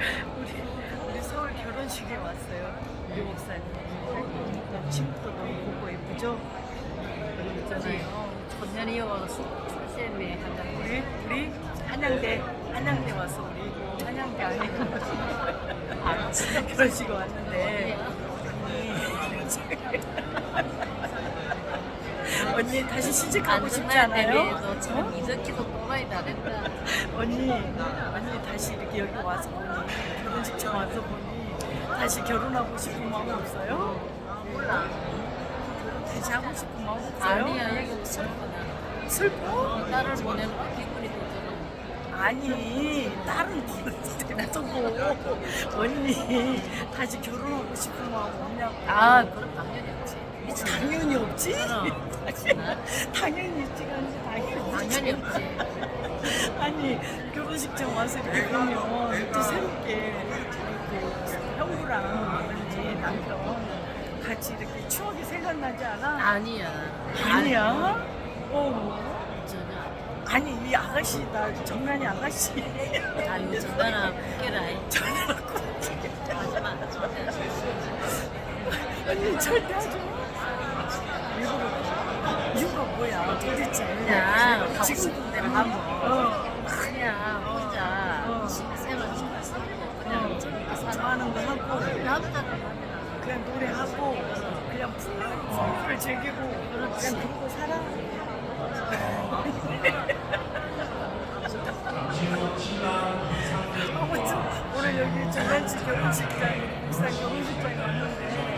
우리 우리 서울 결혼식에 왔어요. 우리 목사님. 친구도 너무 보고 예쁘죠? 있잖아요. 전년 이어서 쌤의 한장 우리 우리 한양대 한양대 와서 우리 한양대 아니고 아, 결혼식에 왔는데 언니 다시 시집 가고 싶지 않아요? 참 이적기도 너무 다른다. 언니 언니 다시 이렇게 여기 와서 보니 결혼식장 와서 보니 다시 결혼하고 싶은 마음 없어요? 몰라. 다시 하고 싶은 마음 없어요? 아니야 여기 슬프다. 슬퍼? 어, 딸을 보내놓고 기분이 더 들어. 아니 다른 때부터고 언니 다시 결혼하고 싶은 마음 없냐고 아 그럼 당연히 없지. 당연히 없지? 당연히 있지가 않지 당연히 당연히 없지. 아니 결혼식장 와서 이렇게 보면 또 새롭게 그 형부랑 언니 남편 같이 이렇게 추억이 생각나지 않아? 아니야. 아니야? 어 전혀. 아니 이 아가씨 나 정란이 아가씨 아유 전화나 깨라. 하지 마. 언니 절대 하지 마 일부러 도대체 그냥 가고 싶은 대로 하고. 어, 그냥 혼자 어. 생활 잘 살고 그냥 재밌게 살아. 좋아하는 거 하고 그냥 노래하고 그냥 풍요, 풍요를 즐기고 그렇지. 그냥 그러고 살아 아무튼 오늘 여기 전단지 결혼식장 목사 결혼식장에 왔는데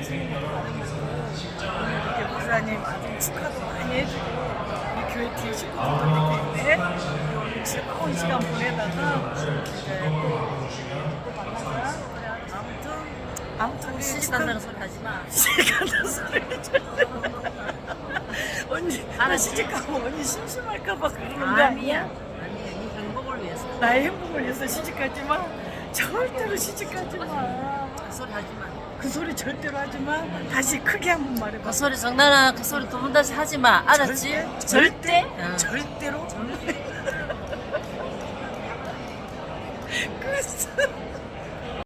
많으면서 오늘 이렇게 목사님 아주 축하도 많이 해주고 우리 교회 뒤에 식구들도 이렇게 있네 오늘 즐거운 시간 보내다가 이제 또, 또 만나자 그래, 아무튼 아무튼 우리 시시간다는 소리 하지 마. 시간다 소리 언니 나 알았지. 시집 가면 언니 심심할까봐 그러는 거 아니야? 아니야. 네 행복을 위해서. 나의 행복을 위해서 시집 가지 마. 절대로 시집 가지 마. 그 소리 하지 마. 그 소리 절대로 하지 마. 다시 크게 한 번 말해봐. 그 소리 정나라 그 소리 두 번 다시 하지 마. 알았지? 절대? 응. 절대로? 그랬어.